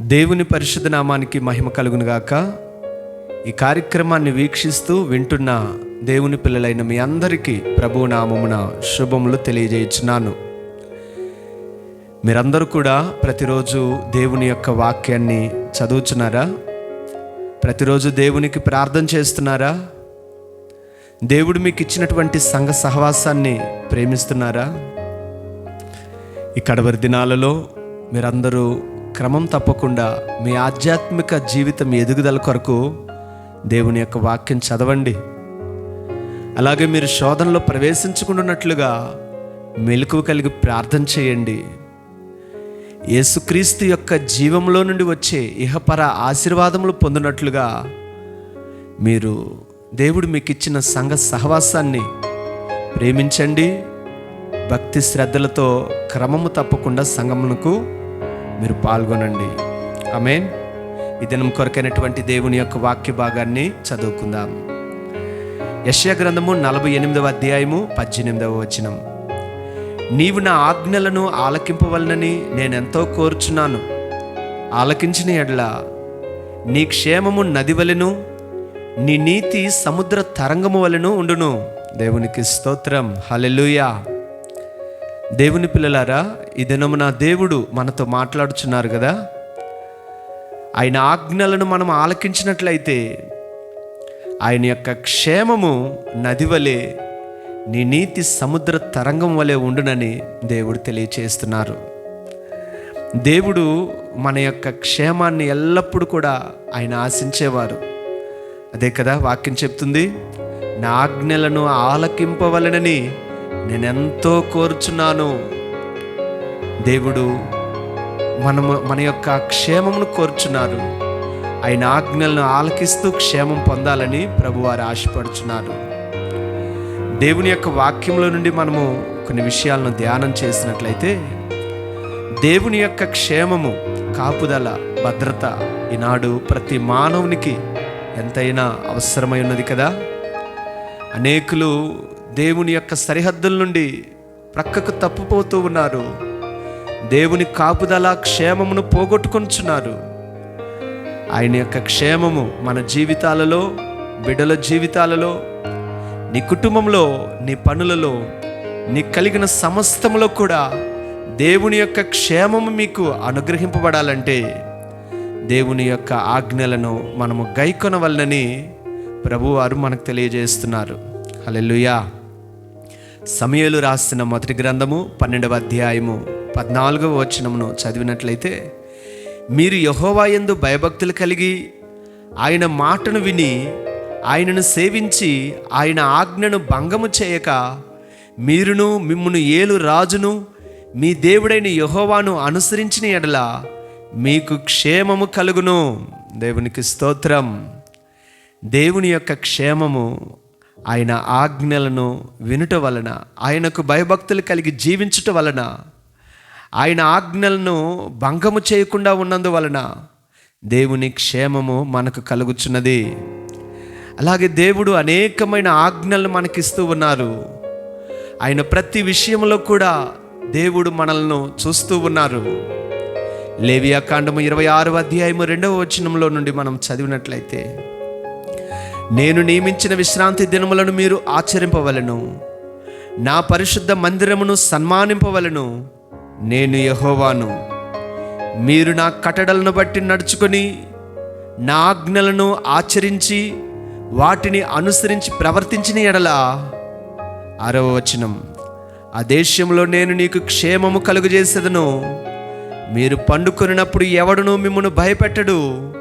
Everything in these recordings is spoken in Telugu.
దేవుని పరిశుద్ధ నామానికి మహిమ కలుగును గాక ఈ కార్యక్రమాన్ని వీక్షిస్తూ వింటున్న దేవుని పిల్లలైన మీ అందరికీ ప్రభు నామమున శుభములు తెలియజేయుచున్నాను. మీరందరూ కూడా ప్రతిరోజు దేవుని యొక్క వాక్యాన్ని చదువుచున్నారా? ప్రతిరోజు దేవునికి ప్రార్థన చేస్తున్నారా? దేవుడు మీకు ఇచ్చినటువంటి సంఘ సహవాసాన్ని ప్రేమిస్తున్నారా? ఈ కడవరి దినాలలో మీరందరూ క్రమం తప్పకుండా మీ ఆధ్యాత్మిక జీవితం ఎదుగుదల కొరకు దేవుని యొక్క వాక్యం చదవండి. అలాగే మీరు శోధనలో ప్రవేశించుకుంటున్నట్లుగా మెలకువ కలిగి ప్రార్థన చేయండి. యేసుక్రీస్తు యొక్క జీవంలో నుండి వచ్చే ఇహపర ఆశీర్వాదములు పొందినట్లుగా మీరు దేవుడు మీకు ఇచ్చిన సంఘ సహవాసాన్ని ప్రేమించండి. భక్తి శ్రద్ధలతో క్రమము తప్పకుండా సంగమునకు మీరు పాల్గొనండి. ఆమేన్. ఈ దినం కొరకైనటువంటి దేవుని యొక్క వాక్య భాగాన్ని చదువుకుందాం. యశ్య గ్రంథము నలభై ఎనిమిదవ అధ్యాయము పద్దెనిమిదవ వచనం. నీవు నా ఆజ్ఞలను ఆలకింపవలనని నేనెంతో కోరుచున్నాను. ఆలకించిన ఎడ్ల నీ క్షేమము నది వలెను నీ నీతి సముద్ర తరంగము వలెను ఉండును. దేవునికి స్తోత్రం. హలెలుయా దేవుని పిల్లలారా ఈ దినమున దేవుడు మనతో మాట్లాడుచున్నారు కదా? ఆయన ఆజ్ఞలను మనం ఆలకించినట్లయితే ఆయన యొక్క క్షేమము నది వలె నీ నీతి సముద్ర తరంగం వలె ఉండునని దేవుడు తెలియచేస్తున్నారు. దేవుడు మన యొక్క క్షేమాన్ని ఎల్లప్పుడూ కూడా ఆయన ఆశించేవారు. అదే కదా వాక్యం చెప్తుంది నా ఆజ్ఞలను ఆలకింపవలనని నేనెంతో కోరుచున్నాను. దేవుడు మనము మన యొక్క క్షేమమును కోరుచున్నారు. ఆయన ఆజ్ఞలను ఆలకిస్తూ క్షేమం పొందాలని ప్రభువారు ఆశపడుచున్నారు. దేవుని యొక్క వాక్యంలో నుండి మనము కొన్ని విషయాలను ధ్యానం చేసినట్లయితే దేవుని యొక్క క్షేమము కాపుదల భద్రత ఈనాడు ప్రతి మానవునికి ఎంతైనా అవసరమై ఉన్నది కదా? అనేకులు దేవుని యొక్క సరిహద్దుల నుండి ప్రక్కకు తప్పిపోతూ ఉన్నారు. దేవుని కాపుదల క్షేమమును పోగొట్టుకొనుచున్నారు ఆయన యొక్క క్షేమము మన జీవితాలలో బిడ్డల జీవితాలలో నీ కుటుంబంలో నీ పనులలో నీ కలిగిన సమస్తములో కూడా దేవుని యొక్క క్షేమము మీకు అనుగ్రహింపబడాలంటే దేవుని యొక్క ఆజ్ఞలను మనము గైకొనవలనని ప్రభువారు మనకు తెలియజేస్తున్నారు. హల్లెలూయా. సమయలు రాసిన మొదటి గ్రంథము పన్నెండవ అధ్యాయము పద్నాలుగవ వచనమును చదివినట్లయితే మీరు యహోవాయందు భయభక్తులు కలిగి ఆయన మాటను విని ఆయనను సేవించి ఆయన ఆజ్ఞను భంగము చేయక మీరును మిమ్మును ఏలు రాజును మీ దేవుడైన యహోవాను అనుసరించిన ఎడల మీకు క్షేమము కలుగును. దేవునికి స్తోత్రం. దేవుని యొక్క క్షేమము ఆయన ఆజ్ఞలను వినుట వలన ఆయనకు భయభక్తులు కలిగి జీవించుట వలన ఆయన ఆజ్ఞలను భంగము చేయకుండా ఉన్నందువలన దేవుని క్షేమము మనకు కలుగుచున్నది. అలాగే దేవుడు అనేకమైన ఆజ్ఞలను మనకిస్తూ ఉన్నారు. ఆయన ప్రతి విషయంలో కూడా దేవుడు మనల్ని చూస్తూ ఉన్నారు. లేవియా కాండము ఇరవై ఆరు అధ్యాయము రెండవ వచనంలో నుండి మనం చదివినట్లయితే నేను నియమించిన విశ్రాంతి దినములను మీరు ఆచరింపవలను. నా పరిశుద్ధ మందిరమును సన్మానింపవలను. నేను యహోవాను. మీరు నా కట్టడలను బట్టి నడుచుకొని నా ఆజ్ఞలను ఆచరించి వాటిని అనుసరించి ప్రవర్తించిన ఎడల అరవ వచనం. ఆ దేశంలో నేను నీకు క్షేమము కలుగజేసేదను. మీరు పండుకొనినప్పుడు ఎవడును మిమ్మను భయపెట్టడు.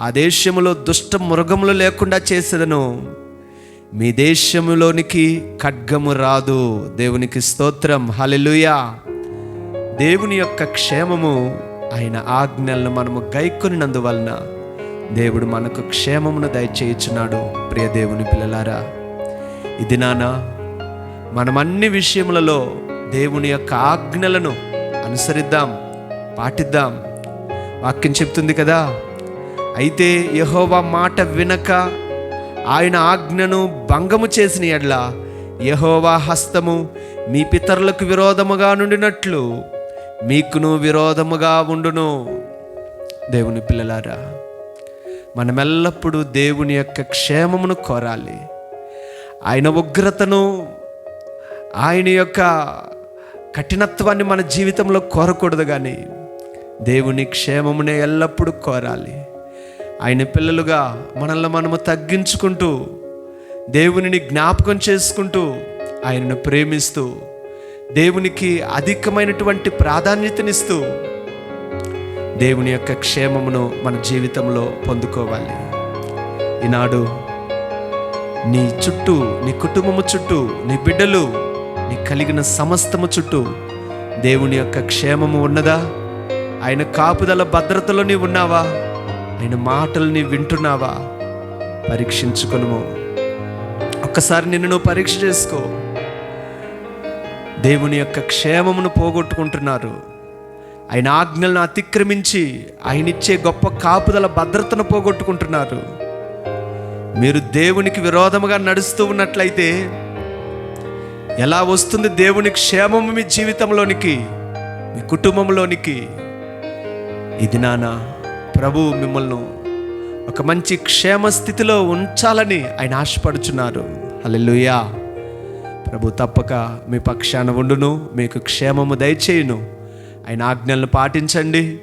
ఆ దేశములో దుష్ట మృగములు లేకుండా చేసేదను. మీ దేశములోనికి ఖడ్గము రాదు. దేవునికి స్తోత్రం. హలెలుయా దేవుని యొక్క క్షేమము ఆయన ఆజ్ఞలను మనము గైకొనినందువలన దేవుడు మనకు క్షేమమును దయచేయుచున్నాడు. ప్రియ దేవుని పిల్లలారా ఇది నానా మనం అన్ని విషయములలో దేవుని యొక్క ఆజ్ఞలను అనుసరిద్దాం పాటిద్దాం. వాక్యం చెప్తుంది కదా అయితే యహోవా మాట వినక ఆయన ఆజ్ఞను భంగము చేసిన ఎడ్ల యహోవా హస్తము మీ పితరులకు విరోధముగా నుండినట్లు మీకును విరోధముగా ఉండును. దేవుని పిల్లలారా మనమెల్లప్పుడూ దేవుని యొక్క క్షేమమును కోరాలి. ఆయన ఉగ్రతను ఆయన యొక్క కఠినత్వాన్ని మన జీవితంలో కోరకూడదు కానీ దేవుని క్షేమమునే ఎల్లప్పుడూ కోరాలి. ఆయన పిల్లలుగా మనల్ని మనము తగ్గించుకుంటూ దేవునిని జ్ఞాపకం చేసుకుంటూ ఆయనను ప్రేమిస్తూ దేవునికి అధికమైనటువంటి ప్రాధాన్యతనిస్తూ దేవుని యొక్క క్షేమమును మన జీవితంలో పొందుకోవాలి. ఈనాడు నీ చుట్టూ నీ కుటుంబము చుట్టూ నీ బిడ్డలు నీ కలిగిన సమస్తము చుట్టూ దేవుని యొక్క క్షేమము ఉన్నదా? ఆయన కాపుదల భద్రతలో నీ ఉన్నావా? నేను మాటల్ని వింటున్నావా? పరీక్షించుకును ఒక్కసారి నిన్ను నువ్వు పరీక్ష చేసుకో. దేవుని యొక్క క్షేమమును పోగొట్టుకుంటున్నారు. ఆయన ఆజ్ఞలను అతిక్రమించి ఆయన ఇచ్చే గొప్ప కాపుదల భద్రతను పోగొట్టుకుంటున్నారు. మీరు దేవునికి విరోధముగా నడుస్తూ ఉన్నట్లయితే ఎలా వస్తుంది దేవుని క్షేమము మీ జీవితంలోనికి మీ కుటుంబంలోనికి? ఇది నానా ప్రభు మిమ్మల్ని ఒక మంచి క్షేమ స్థితిలో ఉంచాలని ఆయన ఆశపడుచున్నారు. హల్లెలూయా. ప్రభు తప్పక మీ పక్షాన ఉండును మీకు క్షేమము దయచేయును. ఆయన ఆజ్ఞలను పాటించండి.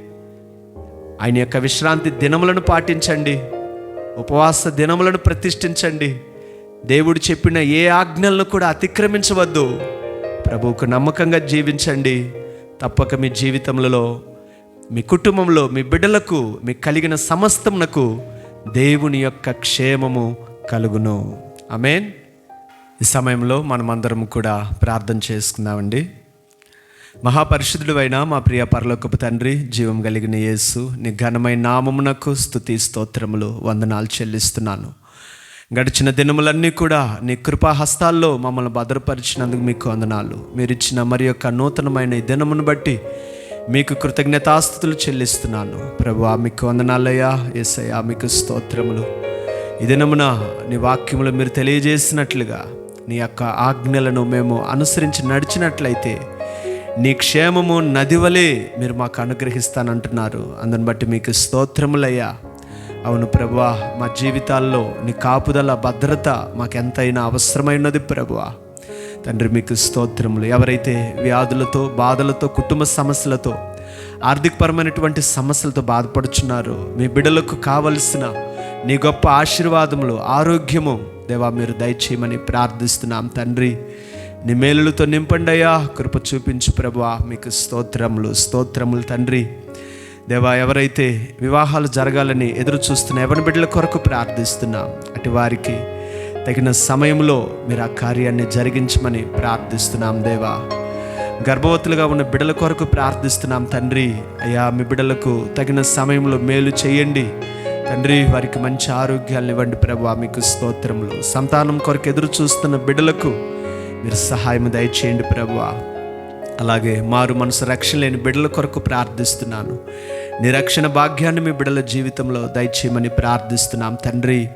ఆయన యొక్క విశ్రాంతి దినములను పాటించండి. ఉపవాస దినములను ప్రతిష్ఠించండి. దేవుడు చెప్పిన ఏ ఆజ్ఞలను కూడా అతిక్రమించవద్దు. ప్రభువుకు నమ్మకంగా జీవించండి. తప్పక మీ జీవితంలో మీ కుటుంబంలో మీ బిడ్డలకు మీ కలిగిన సమస్తమునకు దేవుని యొక్క క్షేమము కలుగును. అమేన్ ఈ సమయంలో మనమందరం కూడా ప్రార్థన చేసుకుందామండి. మహాపరిశుద్ధుడు అయిన మా ప్రియ పరలోకపు తండ్రి జీవం కలిగిన యేసు నీ ఘనమైన నామమునకు స్తుతి స్తోత్రములు వందనాలు చెల్లిస్తున్నాను. గడిచిన దినములన్నీ కూడా నీ కృపా హస్తాల్లో మమ్మల్ని భద్రపరిచినందుకు మీకు వందనాలు. మీరు ఇచ్చిన మరి యొక్క నూతనమైన ఈ దినమును బట్టి మీకు కృతజ్ఞతాస్థుతులు చెల్లిస్తున్నాను. ప్రభు మీకు వందనాలయ్యా. ఏసయ్యా మీకు స్తోత్రములు. ఈ నీ వాక్యములు మీరు తెలియజేసినట్లుగా నీ యొక్క ఆజ్ఞలను మేము అనుసరించి నడిచినట్లయితే నీ క్షేమము నది వలె మీరు మాకు అనుగ్రహిస్తానంటున్నారు. అందుని బట్టి మీకు స్తోత్రములయ్యా. అవును ప్రభువా మా జీవితాల్లో నీ కాపుదల భద్రత మాకెంతైనా అవసరమైనది ప్రభువా తండ్రి మీకు స్తోత్రములు. ఎవరైతే వ్యాధులతో బాధలతో కుటుంబ సమస్యలతో ఆర్థికపరమైనటువంటి సమస్యలతో బాధపడుచున్నారో మీ బిడ్డలకు కావలసిన నీ గొప్ప ఆశీర్వాదములు ఆరోగ్యము దేవా మీరు దయచేయమని ప్రార్థిస్తున్నాం తండ్రి. నీ మేలులతో నింపండయ్యా కృప చూపించు ప్రభువా. మీకు స్తోత్రములు స్తోత్రములు తండ్రి. దేవా ఎవరైతే వివాహాలు జరగాలని ఎదురు చూస్తున్న ఎవరి బిడ్డల కొరకు ప్రార్థిస్తున్నాం. అటు వారికి తగిన సమయంలో మీరు ఆ కార్యాన్ని జరిగించమని ప్రార్థిస్తున్నాం దేవా. గర్భవతులుగా ఉన్న బిడల కొరకు ప్రార్థిస్తున్నాం తండ్రి. అయ్యా మీ బిడలకు తగిన సమయంలో మేలు చేయండి. తండ్రి వారికి మంచి ఆరోగ్యాలను ఇవ్వండి ప్రభా మీకు స్తోత్రములు. సంతానం కొరకు ఎదురు చూస్తున్న బిడలకు మీరు సహాయం దయచేయండి ప్రభువా అలాగే మారు మనసు రక్షణ లేని బిడల కొరకు ప్రార్థిస్తున్నాను. నిరక్షణ భాగ్యాన్ని మీ బిడ్డల జీవితంలో దయచేయమని ప్రార్థిస్తున్నాం తండ్రి.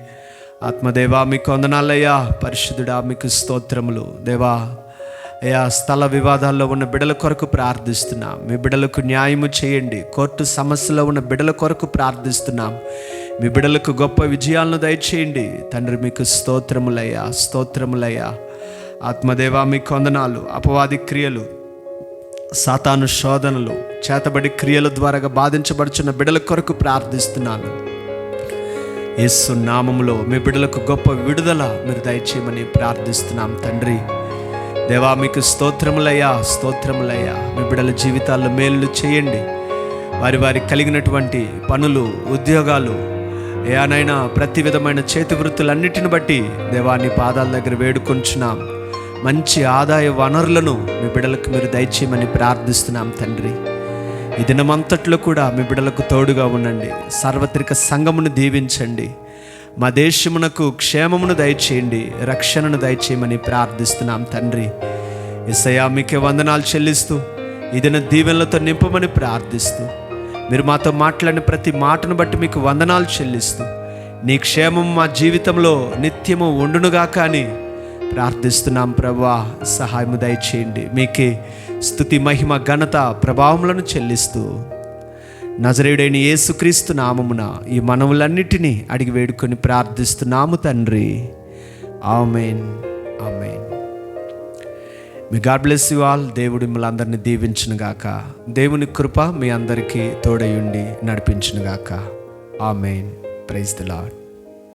ఆత్మదేవా మీకు వందనాలయ్యా. పరిశుద్ధుడా మీకు స్తోత్రములు. దేవా అయ్యా స్థల వివాదాల్లో ఉన్న బిడల కొరకు ప్రార్థిస్తున్నాం. మీ బిడలకు న్యాయము చేయండి. కోర్టు సమస్యలో ఉన్న బిడల కొరకు ప్రార్థిస్తున్నాం. మీ బిడలకు గొప్ప విజయాలను దయచేయండి. తండ్రి మీకు స్తోత్రములయ్యా స్తోత్రములయ్యా. ఆత్మదేవా మీ కొందనాలు అపవాది క్రియలు సాతాను శోధనలు చేతబడి క్రియల ద్వారా బాధించబడుచున్న బిడల కొరకు ప్రార్థిస్తున్నాను. యేసు నామములో మీ బిడ్డలకు గొప్ప విడుదల మీరు దయచేయమని ప్రార్థిస్తున్నాం తండ్రి. దేవా మీకు స్తోత్రములయ్యా స్తోత్రములయ్యా. మీ బిడ్డల జీవితాల్లో మేలు చేయండి. వారి వారికి కలిగినటువంటి పనులు ఉద్యోగాలు ఏనైనా ప్రతి విధమైన చేతి వృత్తులన్నిటిని బట్టి దేవాన్ని పాదాల దగ్గర వేడుకొంచున్నాం. మంచి ఆదాయ వనరులను మీ బిడలకు మీరు దయచేయమని ప్రార్థిస్తున్నాం తండ్రి. ఈ దినమంతట్లో కూడా మీ బిడలకు తోడుగా ఉండండి. సార్వత్రిక సంఘమును దీవించండి. మా దేశమునకు క్షేమమును దయచేయండి. రక్షణను దయచేయమని ప్రార్థిస్తున్నాం తండ్రి. ఇసయా మీకే వందనాలు చెల్లిస్తూ ఈ దిన దీవెనలతో నింపమని ప్రార్థిస్తూ మీరు మాతో మాట్లాడిన ప్రతి మాటను బట్టి మీకు వందనాలు చెల్లిస్తూ నీ క్షేమం మా జీవితంలో నిత్యము ఉండునుగా కానీ ప్రార్థిస్తున్నాం ప్రభా. సహాయము దయచేయండి. మీకే స్థుతి మహిమ ఘనత ప్రభావములను చెల్లిస్తూ. నజరేయుడైన యేసుక్రీస్తు నామమున ఈ మనవులన్నిటినీ అడిగి వేడుకొని ప్రార్థిస్తున్నాము తండ్రి. ఆమెన్. ఆమెన్. మీ గాడ్ బ్లెస్ యు ఆల్ దేవుడు మిమ్మల్ని అందరినీ దీవించును గాక. దేవుని కృప మీ అందరికీ తోడయుండి నడిపించును గాక. ఆమెన్. Praise the lord